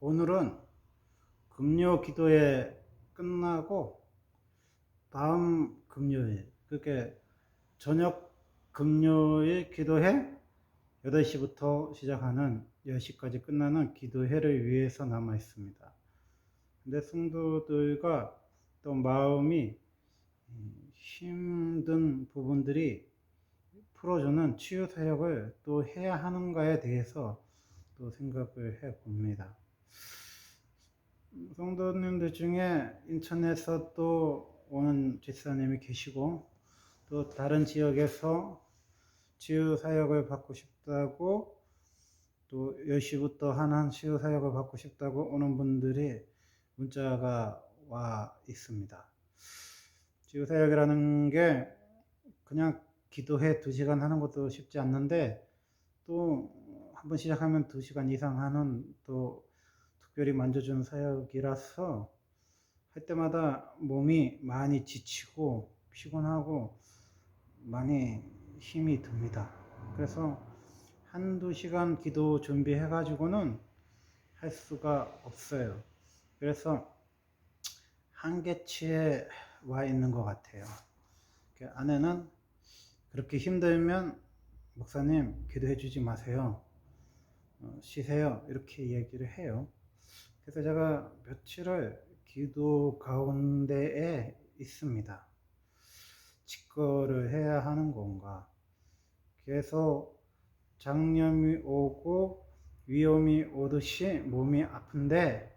오늘은 금요 기도회 끝나고 다음 금요일 그렇게 저녁 금요일 기도회 8시부터 시작하는 10시까지 끝나는 기도회를 위해서 남아 있습니다. 근데 성도들과 또 마음이 음, 힘든 부분들이 풀어주는 치유 사역을 또 해야 하는가에 대해서 또 생각을 해 봅니다. 성도님들 중에 인천에서 또 오는 집사님이 계시고 또 다른 지역에서 치유 사역을 받고 싶다고 또 10시부터 하는 치유 사역을 받고 싶다고 오는 분들이 문자가 와 있습니다. 치유 사역이라는 게 그냥 기도회 2시간 하는 것도 쉽지 않는데 또 한번 시작하면 2시간 이상 하는 또 특별히 만져주는 사역이라서 할 때마다 몸이 많이 지치고 피곤하고 많이 힘이 듭니다. 그래서 한두 시간 기도 준비해 가지고는 할 수가 없어요. 그래서 한계치에 와 있는 것 같아요. 그 아내는 그렇게 힘들면 목사님 기도해 주지 마세요. 어, 쉬세요. 이렇게 얘기를 해요. 그래서 제가 며칠을 기도 가운데에 있습니다. 직거를 해야 하는 건가? 계속 장염이 오고 위험이 오듯이 몸이 아픈데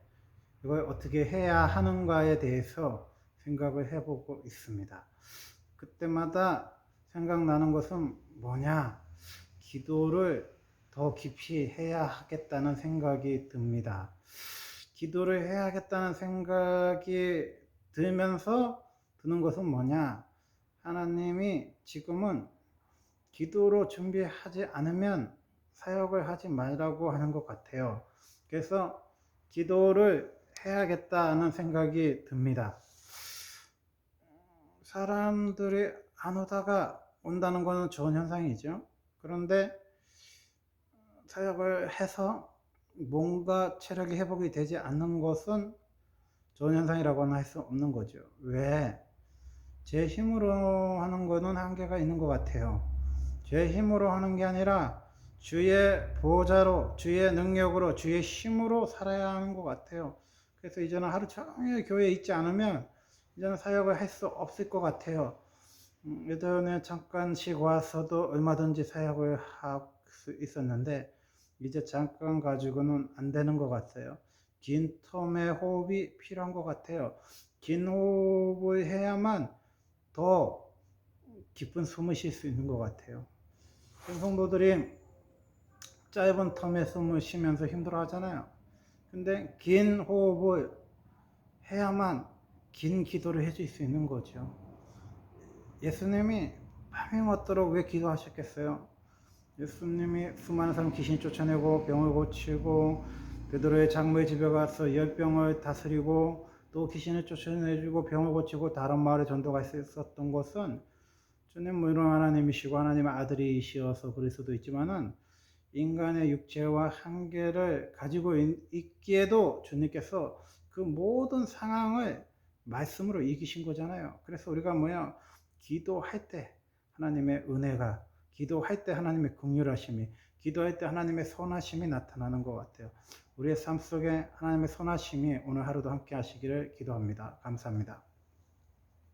이걸 어떻게 해야 하는가에 대해서 생각을 해보고 있습니다. 그때마다 생각나는 것은 뭐냐? 기도를 더 깊이 해야 하겠다는 생각이 듭니다. 기도를 해야겠다는 생각이 들면서 드는 것은 뭐냐? 하나님이 지금은 기도로 준비하지 않으면 사역을 하지 말라고 하는 것 같아요. 그래서 기도를 해야겠다는 생각이 듭니다. 사람들이 안 오다가 온다는 것은 좋은 현상이죠. 그런데 사역을 해서 뭔가 체력이 회복이 되지 않는 것은 좋은 현상이라고는 할 수 없는 거죠. 왜? 제 힘으로 하는 거는 한계가 있는 것 같아요. 제 힘으로 하는 게 아니라 주의 보호자로, 주의 능력으로, 주의 힘으로 살아야 하는 것 같아요. 그래서 이제는 하루 종일 교회에 있지 않으면 이제는 사역을 할 수 없을 것 같아요. 음, 예전에 잠깐씩 와서도 얼마든지 사역을 할 수 있었는데 이제 잠깐 가지고는 안 되는 것 같아요. 긴 텀의 호흡이 필요한 것 같아요. 긴 호흡을 해야만 더 깊은 숨을 쉴 수 있는 것 같아요. 성도들이 짧은 텀에 숨을 쉬면서 힘들어 하잖아요. 근데 긴 호흡을 해야만 긴 기도를 해줄 수 있는 거죠. 예수님이 밤이 먹도록 왜 기도하셨겠어요? 예수님이 수많은 사람 귀신 쫓아내고 병을 고치고 베드로의 장모의 집에 가서 열병을 다스리고 또 귀신을 쫓아내주고 병을 고치고 다른 마을에 전도가 있었던 것은 주님 물론 하나님이시고 하나님의 아들이시어서 그럴 수도 있지만은 인간의 육체와 한계를 가지고 있기에도 주님께서 그 모든 상황을 말씀으로 이기신 거잖아요. 그래서 우리가 뭐야 기도할 때 하나님의 은혜가 기도할 때 하나님의 긍휼하심이 기도할 때 하나님의 선하심이 나타나는 것 같아요. 우리의 삶 속에 하나님의 선하심이 오늘 하루도 함께 하시기를 기도합니다. 감사합니다.